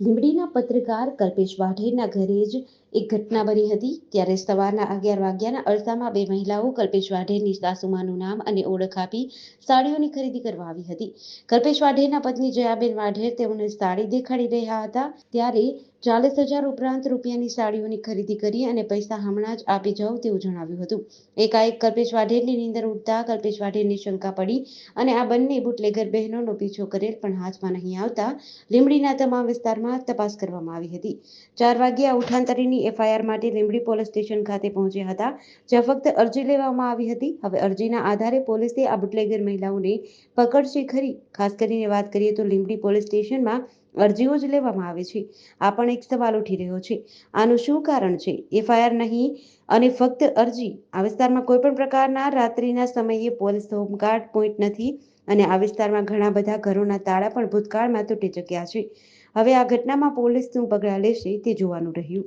લીંબડીના પત્રકાર કલ્પેશ વાઢેરના ઘરે જ એક ઘટના બની હતી ત્યારે સવારના અગિયાર વાગ્યાના અરસામાં બે મહિલાઓ કલ્પેશ વાઢેરની સાસુમાનું નામ અને ઓળખ આપી સાડીઓની ખરીદી કરવા આવી હતી. કલ્પેશ વાઢેરના પત્ની જયાબેન વાઢેર તેઓને સાડી દેખાડી રહ્યા હતા ત્યારે ચાલીસ હજાર ઉપરાંત રૂપિયાની સાડીઓની ખરીદી કરી અને પૈસા હમણાં જ આપી જાઉં તેવું જણાવ્યું હતું. એકાએક કલ્પેશ વાઢેરની નીંદર ઉડતા કલ્પેશ વાઢેરની શંકા પડી અને આ બંને બુટલેગર બહેનોનો પીછો કરેલ પણ હાથમાં નહીં આવતા લીંબડીના તમામ વિસ્તારમાં તપાસ કરવામાં આવી હતી. ચાર વાગ્યા આ ઉઠાંતરીની એફઆઈઆર માટે લીંબડી પોલીસ સ્ટેશન ખાતે પહોંચ્યા હતા. જ્યાં ફક્ત અરજી લેવામાં આવી હતી. હવે અરજીના આધારે પોલીસે આ બુટલેગર મહિલાઓને પકડશે ખરી. ખાસ કરીને વાત કરીએ તો લીંબડી પોલીસ સ્ટેશનમાં અરજીઓ જ લેવામાં આવે છે. આ પણ એક સવાલ ઉઠી રહ્યો છે. આનું શું કારણ છે? એફઆઈઆર નહીં અને ફક્ત અરજી? આ વિસ્તારમાં કોઈ પણ પ્રકારના રાત્રિના સમયે પોલીસ હોમગાર્ડ પોઈન્ટ નથી અને આ વિસ્તારમાં ઘણા બધા ઘરોના તાળા પણ ભૂતકાળમાં તૂટી ચૂક્યા છે. હવે આ ઘટનામાં પોલીસ શું પગલાં લેશે તે જોવાનું રહ્યું.